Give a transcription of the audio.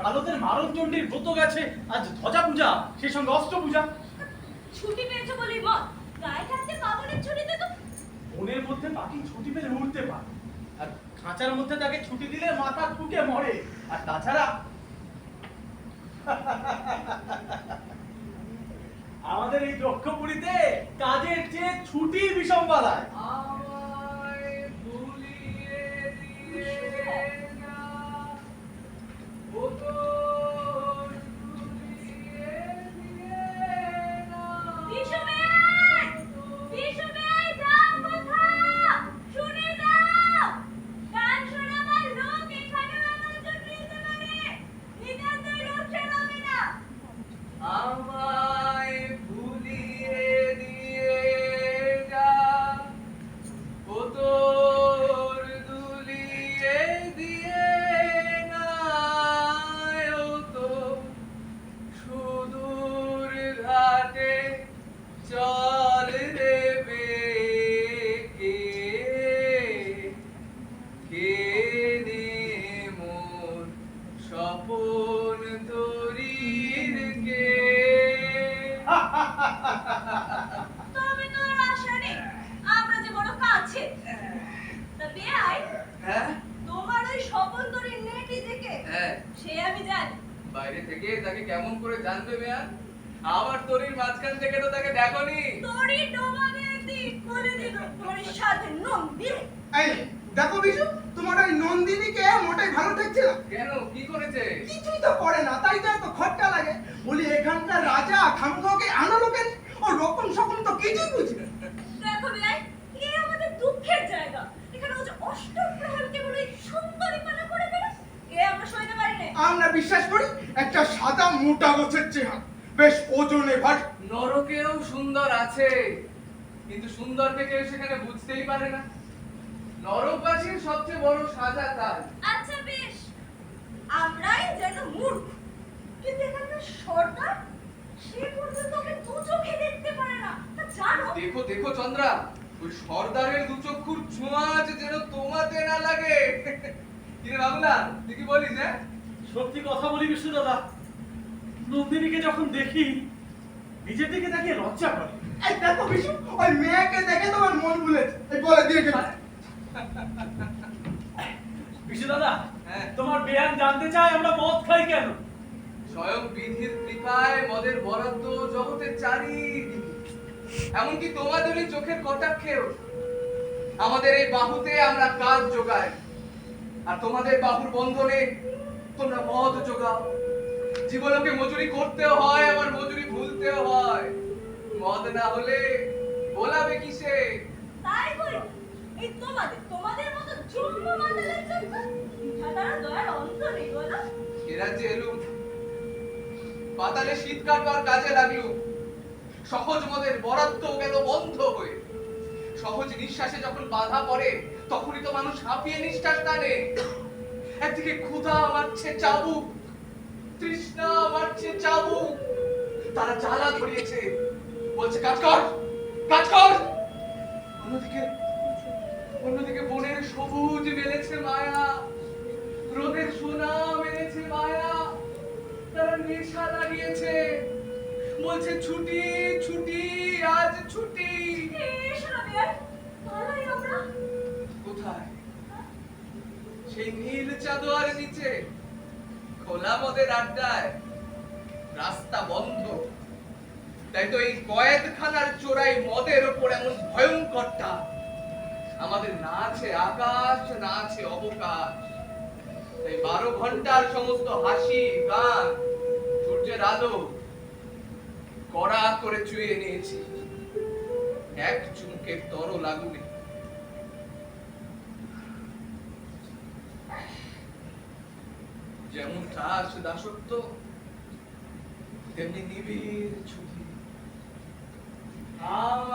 কালতের মারণ চণ্ডীর ব্রত গেছে আজ ধ্বজা পূজা সেই সঙ্গে অস্ত্র পূজা ছুটি পেয়েছ বলেই মত গায়ে থাকতে পাবনের ছুটিতে তো মনের মধ্যে পাখি ছুটি পেলে উঠতে পারে। আর খাঁচার মধ্যে তাকে ছুটি দিলে মাথা ঠুকে মরে। আর তাছাড়া আমাদের এই দক্ষপুরীতে কাজের চেয়ে ছুটি বিষম বালায় কে নে মোর স্বপন তরির কে? তবে তো আশা নেই আমরা যে বড় কাছে। তা বেআই হ্যাঁ? তোমার ওই স্বপন্তরের নেটি থেকে? হ্যাঁ। সে আমি জানি। বাইরে থেকে তাকে কেমন করে জানবে মেয়ার আমার তরির মাঝখান থেকে তো তাকে দেখনি। তোরই ডোবাবে একদিন বলে দিল তোর সাথে নন্দিনী এই দেখো বিশু তোমার ওই নন্দিনীকে মোটেই ভালো ঠেকছে না। কেন? কি করেছে? কিছুই তো করে না তাই তো এত খটকা লাগে। বলি এখানকার রাজা খামখকে আনালো কেন ও রকম সকম তো কিছুই বুঝি না। দেখো বেআই এ আমাদের দুঃখের জায়গা। এখানে হচ্ছে অষ্টপ্রহর কেবল ওই সুন্দরী পানা করে বেড়ে এ আমরা সইতে পারি না আমরা বিশ্বাস করি একটা সাদা মোটা গোছের চেহারা। বেশ ওজনে ভারী নরকেও সুন্দর আছে কিন্তু সুন্দরকে কেউ সেখানে বুঝতেই পারে না। নরকবাসীর সবচেয়ে বড় সাজা তার। আচ্ছা বেশ। আমরাই যেন মূর্খ। কিন্তু এখানকার সর্দার সে পর্যন্ত ওকে দু চোখে দেখতে পারে না। তা জানো? দেখো দেখো চন্দ্রা। ওই সর্দারের দু চক্ষুর ছোঁয়াচ যেন তোমাতে না লাগে। কিরে বাবুলা তুই কি বলিস হ্যাঁ? সত্যি কথা বলি বিষ্ণু দাদা। নন্দিনীকে যখন দেখি নিজের দিকে তাকে লজ্জা করে। এই দেখো বিশু ওই মেয়েকে দেখে তোমার মন ভুলেছে। এই বলে দিয়ে গেল বিষ্ণু দাদা হ্যাঁ। তোমার বেয়ান জানতে চাই আমরা মদ খাই কেন? স্বয়ং বিধির কৃপায় মদের বরাদ্দ জগতের চারিদিকে। এমনকি তোমাদেরই চোখের কটাক্ষেও আমাদের এই বাহুতে আমরা কাজ যোগাই। আর তোমাদের বাহুর বন্ধনে তোমরা মদ যোগাও। জীবনকে মজুরি করতেও হয় আবার মজুরি ভুলতেও হয়। মদ না হলে বলাবে কিসে? তাই বলি। এই তোমাদের তোমাদের মতো জন্ম মাতালের জন্য তারা দয়ার অন্ত নেই বলো এ রাজ্যে শীত কাটবার কাজে লাগলুম। সহজ মদের বরাদ্দ গেল বন্ধ হয়ে। সহজ নিঃশ্বাসে যখন বাধা পড়ে, তখনই তো মানুষ হাঁপিয়ে নিঃশ্বাস টানে। একদিকে ক্ষুধা মারছে চাবুক, তৃষ্ণা মারছে চাবুক। তারা জ্বালা ধরিয়েছে। বলছে, কাজ কর কাজ কর! অন্যদিকে অন্যদিকে বনের সবুজ মেলেছে মায়া। রোদের সোনা মেরেছে মায়া। তারা নেশা লাগিয়েছে। বলছে ছুটি ছুটি আজ ছুটি। কোথায়? সেই নীল চাদোয়ার নিচে খোলা মদের আড্ডায় রাস্তা বন্ধ। তাই তো এই কয়েদখানার চোরাই মদের ওপর এমন ভয়ঙ্করটা আমাদের না আছে আকাশ না আছে অবকাশ। তাই বারো ঘণ্টার সমস্ত হাসি, গান, সূর্যের আলো কড়া করে চুয়ে নিয়েছি। এক চুমুকের তরল আগুনে যেমন ঠাস দাসত্ব, তেমনি নিবিড় ছুটি। আম